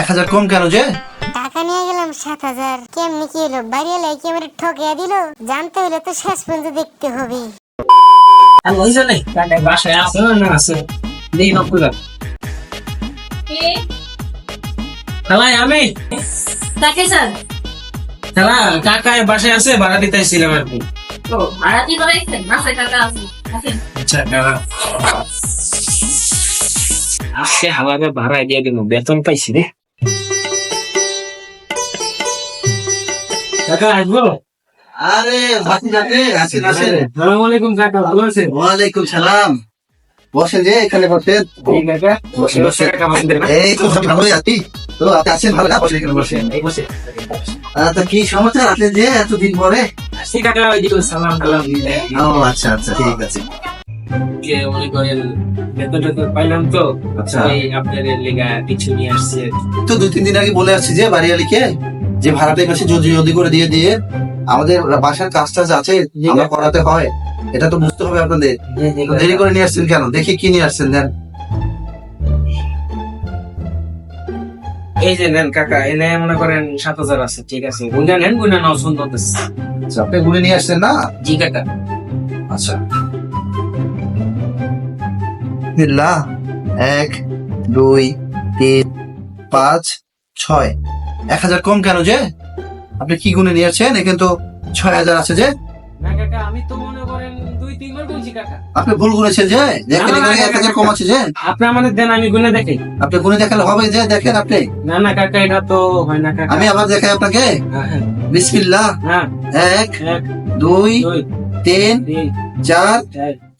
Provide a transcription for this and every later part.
এক হাজার কম কেন যে? টাকা নিয়ে গেলাম সাত হাজার। কেমনি কি হলো? বাড়ি এলে আমার ঠকিয়া দিল? জানতে হলে তো শেষ পর্যন্ত দেখতে হবে কাকা বাসায় আছে না আছে? দেখি না খুলে খালাই আমি। তাকে স্যার? খালা কাকা বাসায় আছে ভাড়া দিতে আসছিলাম আর কি। ভাড়া না আছে। আচ্ছা কাকা। আজকে ভাড়া দিয়ে দিল বেতন পাইছি রে। কাকা আসব? আরে ভাতি যাতে আসেন আসেন। সালাম আলাইকুম কাকা ভালো আছেন? ওয়ালাইকুম সালাম। বসেন যে এখানে বসেন কাকা বসে, বসে। কাকা বান্ধব এই তো ভালোই আছি। তো আপনি আছেন ভালো না? বসে এখানে বসেন। এই বসে তা কি সমাচার আছেন যে এতদিন পরে? আসি কাকা সালাম ও আচ্ছা আচ্ছা ঠিক আছে। কে মনে করেন বেতন টেতন পাইলাম তো আচ্ছা। আপনাদের লেগা কিছু নিয়ে আসছে তো দুই তিন দিন আগে বলে আসছি যে বাড়ি বাড়িয়ালিকে। যে ভাড়াটা মাসে যদি যদি করে দিয়ে দিয়ে আমাদের বাসার কাজ টাজ আছে আমরা করাতে হয় এটা তো বুঝতে হবে আপনাদের। দেরি করে নিয়ে আসছেন কেন? দেখি কি নিয়ে আসছেন দেন। এই যে নেন কাকা এনে মনে করেন সাত হাজার আছে ঠিক আছে। গুনা নেন গুনা নাও দিচ্ছে আচ্ছা, আপনি নিয়ে আসছেন না? জি কাকা। আচ্ছা। এক দুই তিন পাঁচ ছয়। এক হাজার কম কেন যে? আপনি কি গুনে নিয়েছেন? এখানে তো ছয় হাজার আছে যে। আপনি ভুল গুনেছেন যে? দেখেন এখানে এক হাজার কম আছে যে? আপনি আমাদের দেন আমি গুনে দেখি আপনি গুনে দেখালে হবে যে? দেখেন আপনি। না না কাকা এটা তো হয় না কাকা। আমি আবার দেখাই আপনাকে। হ্যাঁ, বিসমিল্লাহ। হ্যাঁ। এক এক দুই তিন চার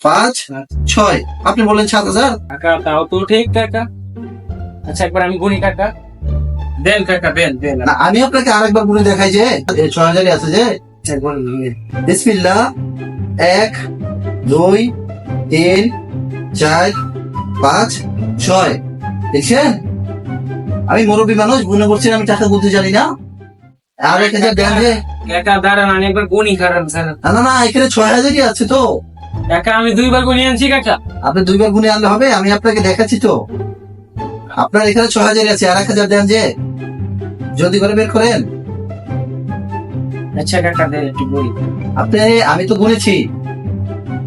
পাঁচ পাঁচ। ছয়। আপনি বললেন সাত হাজার। কাকা তাও তো ঠিক কাকা। আচ্ছা একবার আমি গুনি কাকা। দেন কাকা দেন দেন। না আমি আপনাকে আরেকবার গুনে দেখাই যে ছয় হাজারই আছে যে। বিসমিল্লাহ এক দুই তিন চার পাঁচ ছয়। দেখছেন? আমি মুরব্বী মানুষ গুনে করছি আমি টাকা বলতে জানি না। আর এক হাজার দেন যে কাকা দাঁড়ান আমি একবার গুনি কারণ স্যার না না এখানে ছয় হাজারই আছে তো। কাকা আমি দুইবার গুনি আনছি কাকা। আপনি দুইবার গুনে আনলে হবে আমি আপনাকে দেখাচ্ছি তো। আপনার এখানে ছয় হাজারই আছে আর এক হাজার দেন যে। যদি করে বের করেন। আচ্ছা কাকা দেন একটু গুনি আপনি আমি তো গুনেছি।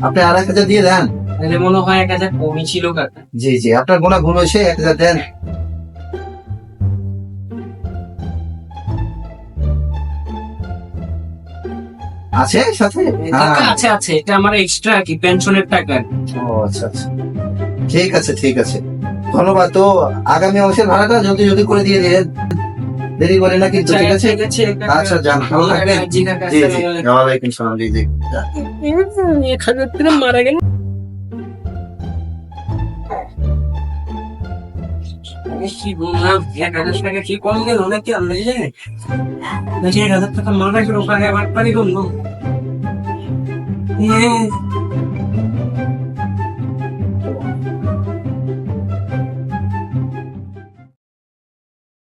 আপনি আর এক হাজার দিয়ে দেন। তাহলে মনে হয় এক হাজার কমই ছিল কাকা। জি জি আপনার গোনা গুণ হয়েছে এক হাজার দেন। আছে সাথে? হ্যাঁ। আছে আছে এটা আমার এক্সট্রা কি পেনশনের টাকা ও আচ্ছা আচ্ছা। ঠিক আছে ঠিক আছে। ধন্যবাদ। তো আগামী মাসের ভাড়াটা যদি যদি করে দিয়ে দিলেন। দেরি করে না কিন্তু ঠিক আছে। আচ্ছা যান ভালো থাকবেন। জি জি। ওয়ালাইকুম সালাম জি জি। মারা গেল। কি বললাম এক হাজার টাকা কি কম গেল নাকি? জানে? নাকি এক হাজার টাকা মারা গেল ওখানে আবার পারি করল